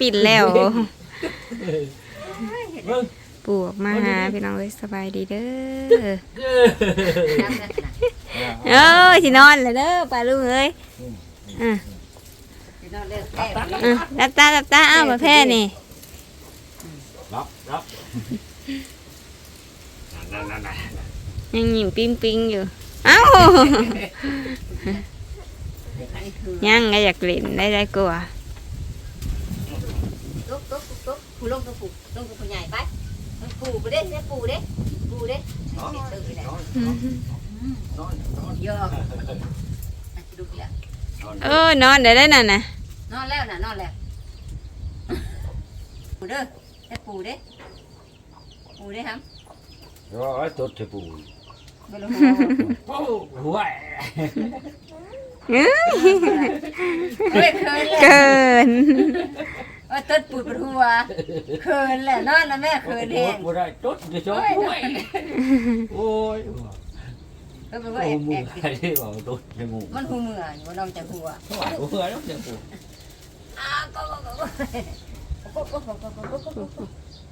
ปิ่นแล้วเบิ่งปลูกมาหาพี่น้องเอ้ยสบายดีเด้อน้ำนั่นน่ะเอ้ยสินอนแล้วเด้อป้าลุงเอ้ยอะสินอนเลิกแก้วนี่อะรับตารับตาอ้าวมาแพ้นี่รับรับนั่นนั่นนั่นยังยิ้มปิ้งปิ้งอยู่เอ้าอันนี้คือยังไงอยากเล่นได้ได้กลัว ตุ๊กตุ๊กตุ๊กผู้ ลงกับผู้ลงกับผู้ใหญ่ไปปู่ไปเด้เนี่ยปู่เด้ปู่เด้นอนตื่นเลยนอนนอนนอนยอกดูแล้วเออนอนได้ได้น่ะนะนอนแล้วน่ะนอนแล้วปู่เด้อไอ้ปู่เด้ปู่เด้ครับรอตดเถอะปู่ไม่รู้โอ้หัวเอ้ยเฮ้ยเคยเกิน ว่าต้นปู่ปวดหัวเคินแหละนอนแล้วแม่เคินเองบ่ได้ตดจะชอบโอ้ยโอ้ยก็เป็นโอ้ว่าแอบมืแออบใครที่บอกตดจมูกมันหูเมื่อยมันนอนจากหัวหัวหัวแล้วจมูกอ้าวก็ก็ก็ก็ก็ก็ก็ก็ก็ก็ก็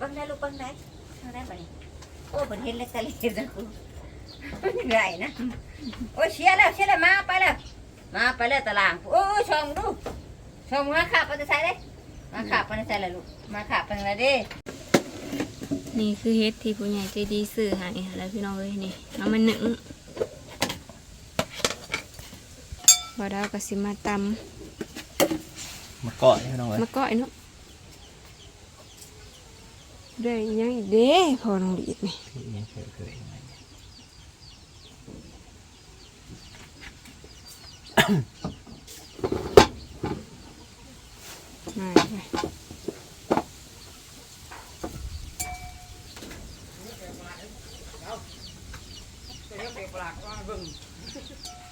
บังได้ลูกบังได้เท่าได้ปะนี่โอ้เป็นเห็นเล็กตะลีนะกูเหนื่อยนะโอ้เชียร์แล้วเชียร์แล้วมาไปแล้วมาไปแล้วตารางโอ้ชมดูชมมาขับไปจะใส่เลย มาขับไปจะใส่เลยลูก มาขับไปเลยดินี่คือเฮ็ดที่ผู้ใหญ่ใจดีซื้อให้แล้วพี่น้องเอ้ยนี่เอามาหนึ่งบ่ดาวก็สิมาตมาเกาะให้น้องำไว้มาก้อยเนาะได้อีหยังอีกเด้พอน้องดีดนี่ยังเคยเคย มาไป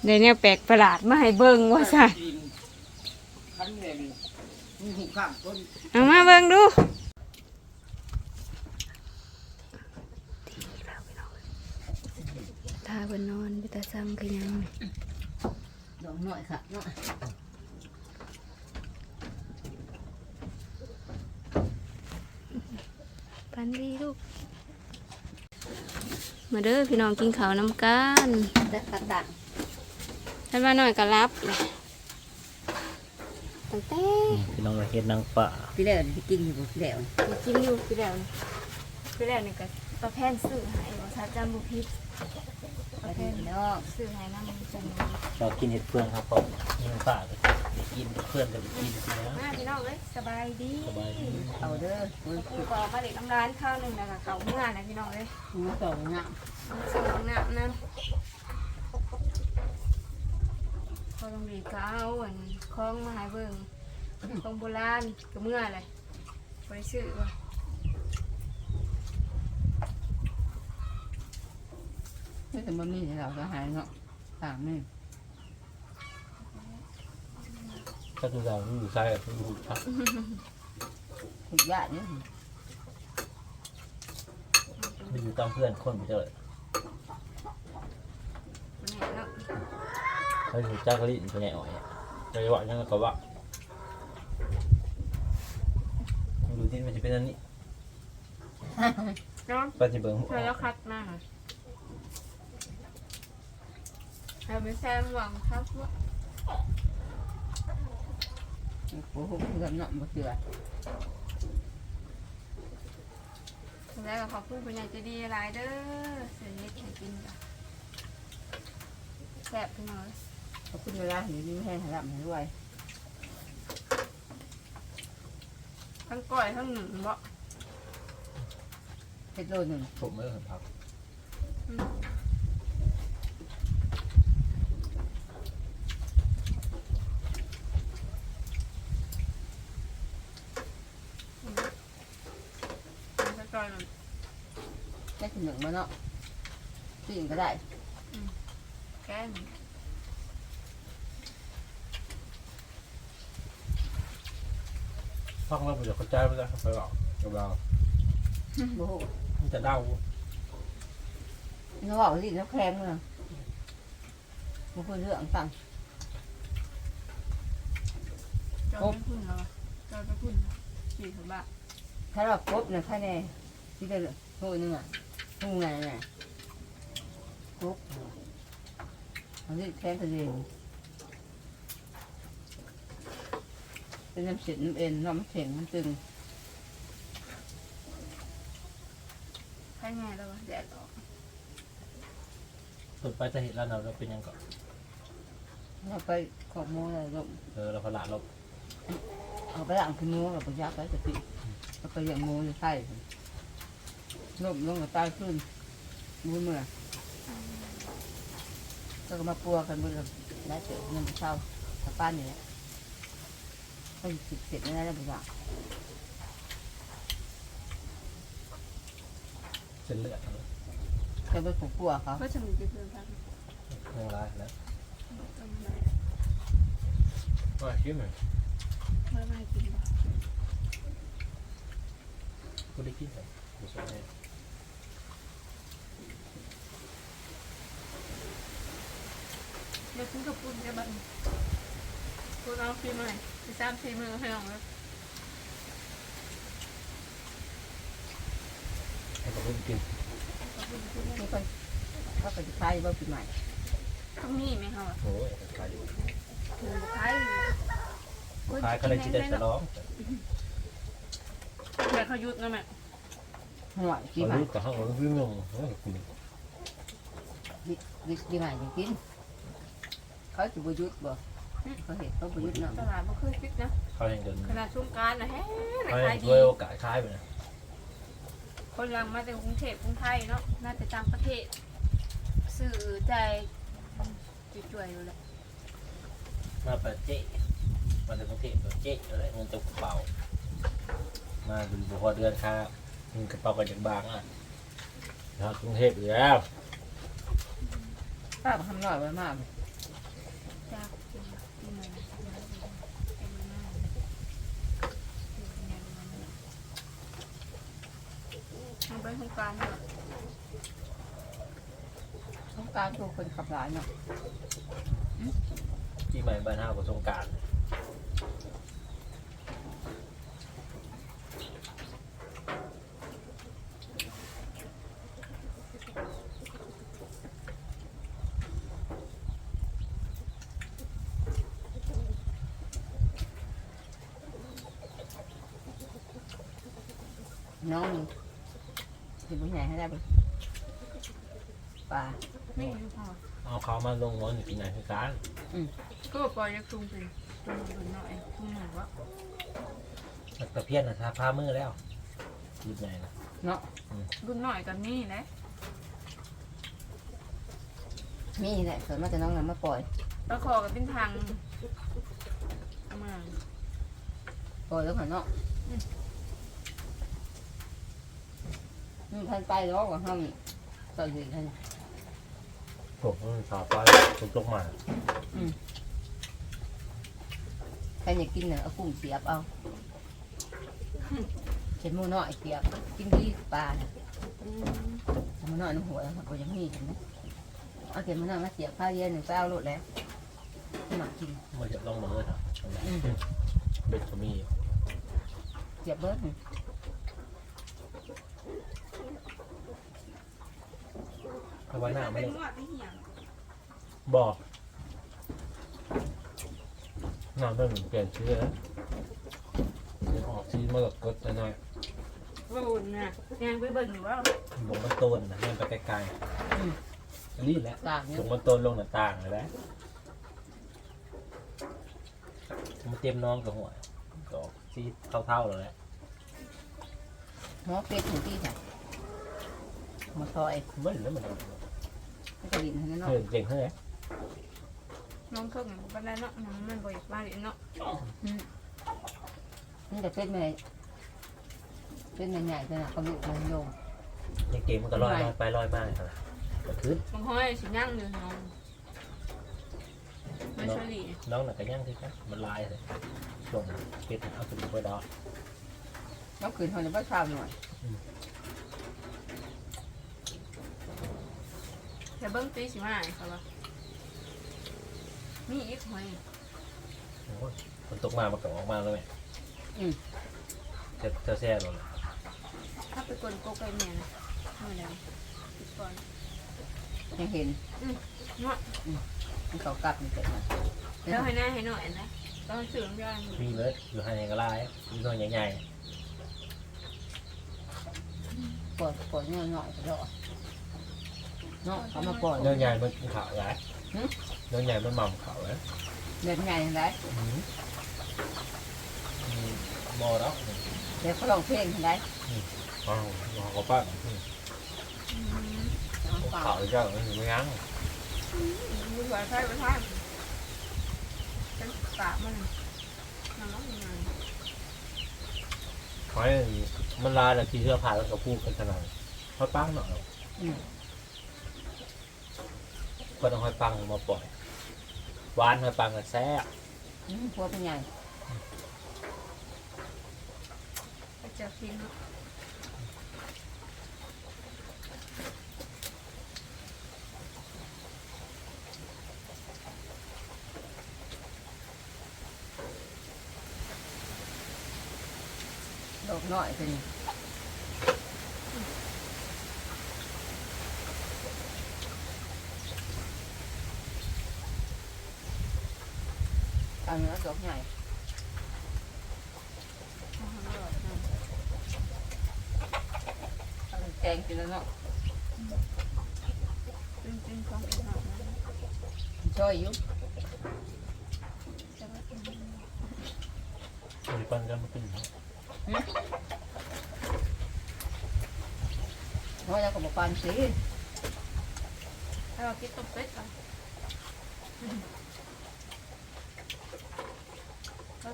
ได้แนวแปลกประหลาดมาให้เบิ่งว่าซั่นคันเนี่ยมีหูข้างต้นเอามาเบิ่งดูถ้าเพิ่นนอนไปตาซ้ำคือหยังนี่ดอกหน่อยค่ะหน่อยปันดีลูก มาเด้อพี่น้องกินข้าวน้ำกันได้กระตังท่านว่าน้อยก็รับเลยตั้งแต่พี่น้องเฮ็ดนางป่าพี่เล่พี่กินอยู่พี่เล่ไปกินอยู่พี่แล้วนี่พี่แล้วนี่ก็ประแพนซื้อให้บ่ทัดจำบุพิษไป เถอะน้องซื้อให้น้ำจังเรากินเห็ดเพื่อนครับผมยิงป่าก็กินเพื่อนกันกินสินะมาพี่น้องเอ้ยสบายดีสบายดีเอาเด้อมือกูก็มาเด็กน้ำร้านข้าวหนึ่งแล้วก็เขาเมื่อนะพี่น้องเอ้ยมือสองงะส่งน้ำนะพอโรงเรียนก็เอาอันคล้องมาให้เบิ่งของโบราณก็เมื่ออะไรไปซื้อว่ะ แต่มันมีเราก็หายเนาะต่างนี่ถ้าคือเราอยู่ใช่กับอยู่ครับทุกญาติเนี่ยมันอยู่ตามเพื่อนคนไปเจอแม่เนาะเขาอยู่จ้ากะลินไปไหนอ่อยไปว่ายังก็ว่าดูที่มันจะเป็นอันนี้เนาะไปที่เบิ้งเธอแล้วคัดมาก เราไม่แซงหวังครับว่าโอ้โหเงินเนาะบ่เชื่อแล้วก็ขอบคุณคุณยายใจะดีหลายเด้อเสียเล็กให้กินจ้ะแซ่บพี่น้องเอ้ยขอบคุณเวลาอยู่นี่ให้หลับให้ด้วยทั้งก้อยทั้งหนึ่งบ่เพชรโลหนึ่งผมไม่เคยพักทั้ง ซอยมัน cái thịt nướng mà nó tiền cái đại แกง ฟังแล้วมันจะเข้าใจไม่ได้ครับไปหรอกกับเรา bố hộ มันจะเดา nó bảo cái gì nó khen mà một khối lượng tặng จอยไม่คุ้นแล้วอะจอยไม่คุ้นแล้วสี่สิบบาท ถ้าเราครบเนี่ยแค่แน่ ที่ได้โทษนึงอะทุ่งไงเนี่ยครบอันนี้แค่ทะเลเป็นน้ำเสียน้ำเอ็นน้ำแข็งมันตึงใช่ไงแล้ววะแดดออกสุดไปจะเห็นแล้วเราเป็นยังก่อนเราไปขอบโมอะไรลงเออเราพละเราเอาไปหลังขึ้นโมเราไปยักไปกะติเลมลงกับใต้ขึ้นมือเมื่อก็มาปัวกันมือได้เจอเงินเช่าถ้าป้านนี่แหละก็สิบเสร็จไม่ได้แล้วบุญละเส้นเลือดเลยจะไปผูกปัวเขาก็จะมีเพื่อนพักยังร้ายแล้วต้องมาว่าคิดไหมไม่ไม่กินบ่กูได้กินเลยกูสวย เลยเดี๋ยวคุณกับคุณจะบันคุณเอาฟิล์มอะไรไปสร้างฟิล์มให้น้องแล้วให้กับเพื่อนกินไม่ค่อยเขาไปใช้บ่ปีใหม่ต้องมีไหมคะโอ้ยขายอยู่ถึงบุคคลขายก็เลยจะได้ฉลองแต่เขายุดนะแม่หัวปีเขาใหม่ลูกกับห้องเราวิ่งงงเฮ้ยคุณดิปีใหม่กิน เขาจะบยุทธ์บ่เขาเห็นเขาบยุทธ์เนาะตลาดไม่เคยปิดนะเขายังเดินขนาดช่วงกรารนะแฮะเขาขายัยงดีด้วยโอกาสคล้ายไปนะคนรังมาจากกรุงเทพกรุงไทยเนาะน่าจะต่างประเทศ สื่อใจจุ่ยๆอยู่แหละมาประเจ๊มาจากกรุงเทพประเจ๊อะไรเงินตกกระเป๋า มาดูบัวเดือนค่าเงินกระเป๋ากันจากบางอะแล้วกรุงเทพอยู่แล้วป้าทำหน่อยไว้มากจากกินที่ไหนเป็นมากทำ ไปโครงการเนาะต้องการตัวคนขับหลายเนาะที่ใหม่บ้านห้ากับสงกราร น้องนี่สิบุญ ใหญ่ให้ได้บ่ป่าไม่รู้พอเอาเขามาลงวันอยู่ที่ไหนคือการก็ปล่อยยักษ์ตุงไปตุงไปหน่อยตุงหน่อยวะตะเพียนนะทาผ้ามือแล้วรีบไงนะเนาะรุ่นหน่อยกับนี่นะมีแหละส่วนมากจะน้องนำมาปล่อยตะขอกับเป็นทางมาปล่อยแล้วค่ะเนาะอืม ท่านไปแล้วว่าห้ามต่ออยู่ท่านผมมันสาฟ้าตุกตกมาใครอยากกินเนี่ยเอากุ้งเสียบเอาเข็นหมูน้อยเสียบกินดีปลาน่ะอืมหมูน้อยน้ำหัวแล้วก็ยังมีเห็นไหมเอาเข็นหมูน้อยมาเสียบข้าวเย็นหนึ่งเปล่าโลดแล้วหมักกินมาจะลองมาเลยครับอืมเบ็ดก็มีเสียบเบิร์ด หนึ่งเพราะว่าหน้าไม่เป็นได้งวดไม่เหี่ยงบอกหน้าไม่เหมือนเปลี่ยนชื่อแล้วออกซีมากับกดหน่อยรุ่นน่ะยังไปเบิ่งอยู่ว่าลงมันโตนนะมันไปไกลๆรีดแล้ว ต่างเนี่ยลงมันโตนลงหน้าต่างเลยแล้วมันเต็มน้องกับหัวก็ออกซีเท่าๆเลยแหละหมอเป็ดถึงที่ไหนมาซอยไม่แล้วมัน ให้กระดิ่งให้เนาะเฮ้ยเก่งเท่าไหร่น้องเครื่องบันไดเนาะมันบ่อยากมาเลยเนาะนี่แต่เป็ดไม่เป็ดใหญ่ๆขนาดกระดูกมันโยงยังเก่งมันก็ลอยลอยไปลอยมาเลยครับก็ขึ้นบางห้อยสิย่างอยู่น้องไม่ใช่หลีน้องน่ะก็ย่างที่ครับมันลายเลยช่วงเป็ดเอาไปดูไปดอกแล้วคืนเข จะไม่ชาวหน่อยแต่เบิ้งตีสิมาครับว่ามีอีกหอยโอ้ยมันตกมามันก็ออกมาแล้วแม่มจะจะแซ่หรอถ้าไปกลนโกกไปแม่นะทำอะไรติดก่อนยังเห็นเนาะมันเขากลับมันเกิดมาเดี๋ยวให้หน้าให้หน่อยนะต้องซื้อน้ำยามีเลยอยู่ให้ก็ไล่มีตัวใหญ่ปล่อยปล่อยเนื้อหน่อยก็ได้ เนาะเขามาปล่อยๆเรื่องใหญ่มันกินขาวใหญ่เรื่องใหญ่มันหม่ำขาวเลยเด็ดใหญ่ยังไงบอแล้วเดี๋ยวเขาลองเพลงยังไงอ๋อเขาปั้นเอาเปล่าขาวเจ้าไม่ยั้งมือสวยไฟประทานเป็นปากมันน้ำมันยังไงหอยมันลายแล้วที่เสื้อผ้าแล้วก็พูดกันขนาดหอยปังหน่อย อืมก็ต้องหอยปังมาปล่อยหวานหอยปังกันแซ่บอืมพวกเป็นใหญ่ก็จะกินเนาะดอกน้อยเป็น เอาเนื้อดอกใหญ่เอาให้หน่อยนะเอาแกงกินแล้วเนาะจริงๆของอีกหน่อยนะช่วยอยู่จะว่าอืมหอยปังกันมากินเพราะเราก็บอกปานสิถ้าเราคิดต้มเป็ดอะ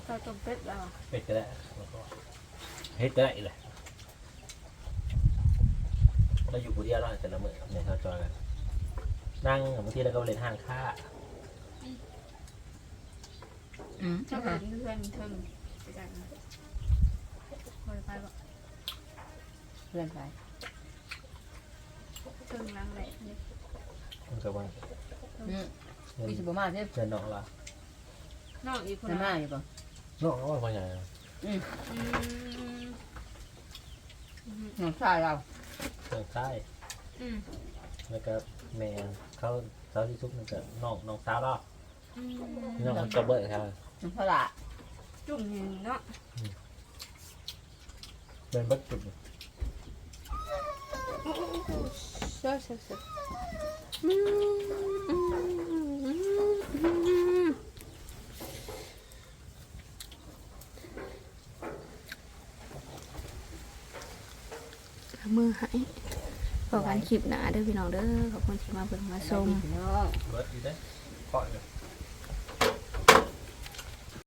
ก็ใส่ต้มเป็ดแล้วเป็ดก็ได้แล้วก็เฮ็ดก็ได้เลยเราอยู่คนเดียวเราแต่ละมื้อในเขาวจอยกันนั่งบางทีเราก็เล่นห้างค้าอืมเจ้าเพื่อนเพื่อนเทิงไปจังนะคอยไปบอกเพื่อนไปเทิงล้างแหลกนี่มันก็ว่าอืมเงินมีสิบมาใช่เงินน้องละนอกอีกคนละมาอยู่ปะ น้องว่าพ่อใหญ่อืมน้องชายเราทางใต้อืมแล้วก็แม่เขาเขาที่ซุกมันก็น้องน้องสาวเราอืมน้องมันก็เบิดครับน้องพระจุ่มเนาะเป็นบิดจุดเชื่อเชื่อเชื่ออืมอืมอืมอืมเอามือ ให้ขอการคลิปหนาเด้อพี่น้องเด้อขอบคุณที่มาเบิ่งมาชม เบิดอยู่เด้อเคาะอยู่